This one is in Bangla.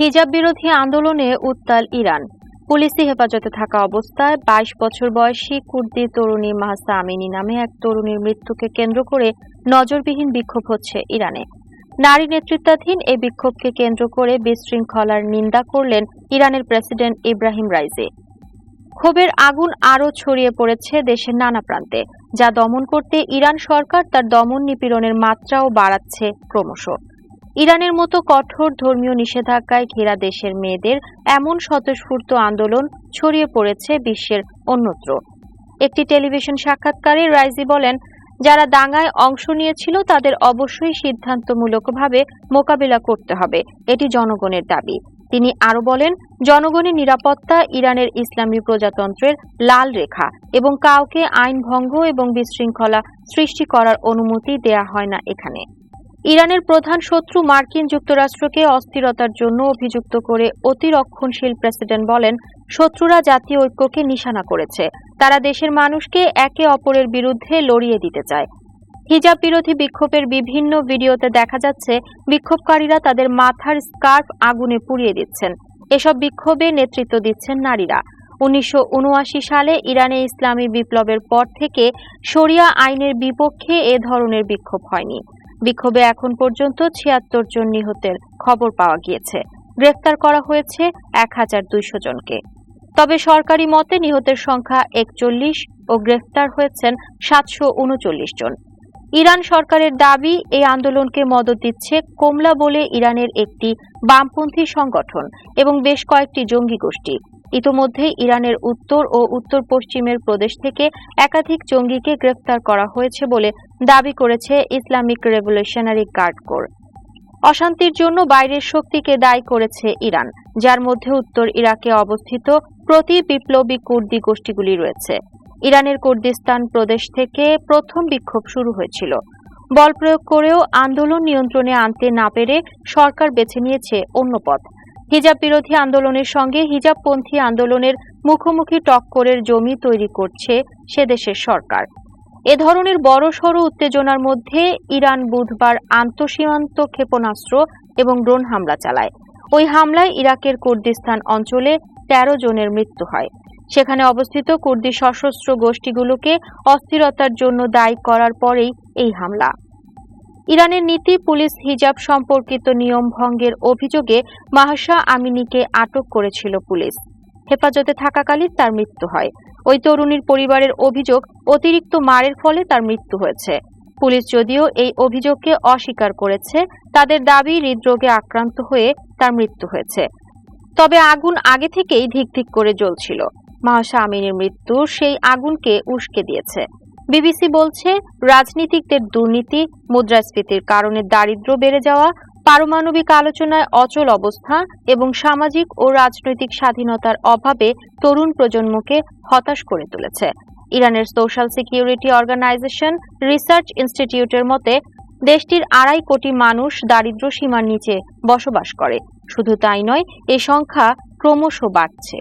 হিজাব বিরোধী আন্দোলনে উত্তাল ইরান। পুলিশি হেফাজতে থাকা অবস্থায় বাইশ বছর বয়সী কুর্দি তরুণী মাহসা আমিনী নামে এক তরুণীর মৃত্যুকে কেন্দ্র করে নজরবিহীন বিক্ষোভ হচ্ছে ইরানে। নারী নেতৃত্বাধীন এই বিক্ষোভকে কেন্দ্র করে বিশৃঙ্খলার নিন্দা করলেন ইরানের প্রেসিডেন্ট ইব্রাহিম রাইজে। ক্ষোভের আগুন আরও ছড়িয়ে পড়েছে দেশের নানা প্রান্তে, যা দমন করতে ইরান সরকার তার দমন নিপীড়নের মাত্রাও বাড়াচ্ছে ক্রমশ। ইরানের মতো কঠোর ধর্মীয় নিষেধাজ্ঞায় ঘেরা দেশের মেয়েদের এমন স্বতঃস্ফূর্ত আন্দোলন ছড়িয়ে পড়েছে বিশ্বের অন্যত্র। একটি টেলিভিশন সাক্ষাৎকারে রাইজি বলেন, যারা দাঙ্গায় অংশ নিয়েছিল তাদের অবশ্যই সিদ্ধান্তমূলকভাবে মোকাবিলা করতে হবে, এটি জনগণের দাবি। তিনি আরও বলেন, জনগণের নিরাপত্তা ইরানের ইসলামী প্রজাতন্ত্রের লাল রেখা এবং কাউকে আইন ভঙ্গ এবং বিশৃঙ্খলা সৃষ্টি করার অনুমতি দেয়া হয় না এখানে। ইরানের প্রধান শত্রু মার্কিন যুক্তরাষ্ট্রকে অস্থিরতার জন্য অভিযুক্ত করে অতিরক্ষণশীল প্রেসিডেন্ট বলেন, শত্রুরা জাতীয় ঐক্যকে নিশানা করেছে। তারা দেশের মানুষকে একে অপরের বিরুদ্ধে লড়িয়ে দিতে চায়। হিজাব বিরোধী বিক্ষোভের বিভিন্ন ভিডিওতে দেখা যাচ্ছে, বিক্ষোভকারীরা তাদের মাথার স্কার্ফ আগুনে পুড়িয়ে দিচ্ছেন। এসব বিক্ষোভে নেতৃত্ব দিচ্ছেন নারীরা। উনিশশো উনআশি সালে ইরানে ইসলামী বিপ্লবের পর থেকে শরিয়া আইনের বিপক্ষে এ ধরনের বিক্ষোভ হয়নি। বিক্ষোভে এখন পর্যন্ত ছিয়াত্তর জন নিহতের খবর পাওয়া গিয়েছে। গ্রেফতার করা হয়েছে এক হাজার দুইশো জনকে। তবে সরকারি মতে নিহতের সংখ্যা একচল্লিশ ও গ্রেফতার হয়েছেন সাতশো উনচল্লিশ জন। ইরান সরকারের দাবি, এই আন্দোলনকে মদত দিচ্ছে কোমলা বলে ইরানের একটি বামপন্থী সংগঠন এবং বেশ কয়েকটি জঙ্গি গোষ্ঠী। ইতোমধ্যে ইরানের উত্তর ও উত্তর পশ্চিমের প্রদেশ থেকে একাধিক জঙ্গিকে গ্রেফতার করা হয়েছে বলে দাবি করেছে ইসলামিক রেভলিউশনারি গার্ড কোর। অশান্তির জন্য বাইরের শক্তিকে দায়ী করেছে ইরান, যার মধ্যে উত্তর ইরাকে অবস্থিত প্রতি বিপ্লবী কুর্দি গোষ্ঠীগুলি রয়েছে। ইরানের কুর্দিস্তান প্রদেশ থেকে প্রথম বিক্ষোভ শুরু হয়েছিল। বল প্রয়োগ করেও আন্দোলন নিয়ন্ত্রণে আনতে না পেরে সরকার বেছে নিয়েছে অন্য পথ। হিজাব বিরোধী আন্দোলনের সঙ্গে হিজাবপন্থী আন্দোলনের মুখোমুখি টক্করের জমি তৈরি করছে সে দেশের সরকার। এ ধরনের বড় সড় উত্তেজনার মধ্যে ইরান বুধবার আন্তঃসীমান্ত ক্ষেপণাস্ত্র এবং ড্রোন হামলা চালায়। ওই হামলায় ইরাকের কুর্দিস্তান অঞ্চলে তেরো জনের মৃত্যু হয়। সেখানে অবস্থিত কুর্দি সশস্ত্র গোষ্ঠীগুলোকে অস্থিরতার জন্য দায়ী করার পরেই এই হামলা। ইরানের নীতি পুলিশ হিজাব সম্পর্কিত নিয়ম ভঙ্গের অভিযোগে মাহসা আমিনীকে আটক করেছিল পুলিশ। হেফাজতে থাকাকালীন তার মৃত্যু হয়। ওই তরুণীর পরিবারের অভিযোগ অতিরিক্ত মারের ফলে তার মৃত্যু হয়েছে। পুলিশ যদিও এই অভিযোগকে অস্বীকার করেছে, তাদের দাবি হৃদরোগে আক্রান্ত হয়ে তার মৃত্যু হয়েছে। তবে আগুন আগে থেকেই ধিকধিক করে জ্বলছিল। মাহসা আমিনের মৃত্যু সেই আগুনকে উস্কে দিয়েছে। বিবিসি বলছে, রাজনীতিকদের দুর্নীতি, মুদ্রাস্ফীতির কারণে দারিদ্র্য বেড়ে যাওয়া পারমাণবিক আলোচনায় অচল অবস্থা এবং সামাজিক ও রাজনৈতিক স্বাধীনতার অভাবে তরুণ প্রজন্মকে হতাশ করে তুলেছে। ইরানের সোশ্যাল সিকিউরিটি অর্গানাইজেশন রিসার্চ ইনস্টিটিউটের মতে, দেশটির আড়াই কোটি মানুষ দারিদ্র্য সীমার নিচে বসবাস করে। শুধু তাই নয়, এ সংখ্যা ক্রমশ বাড়ছে।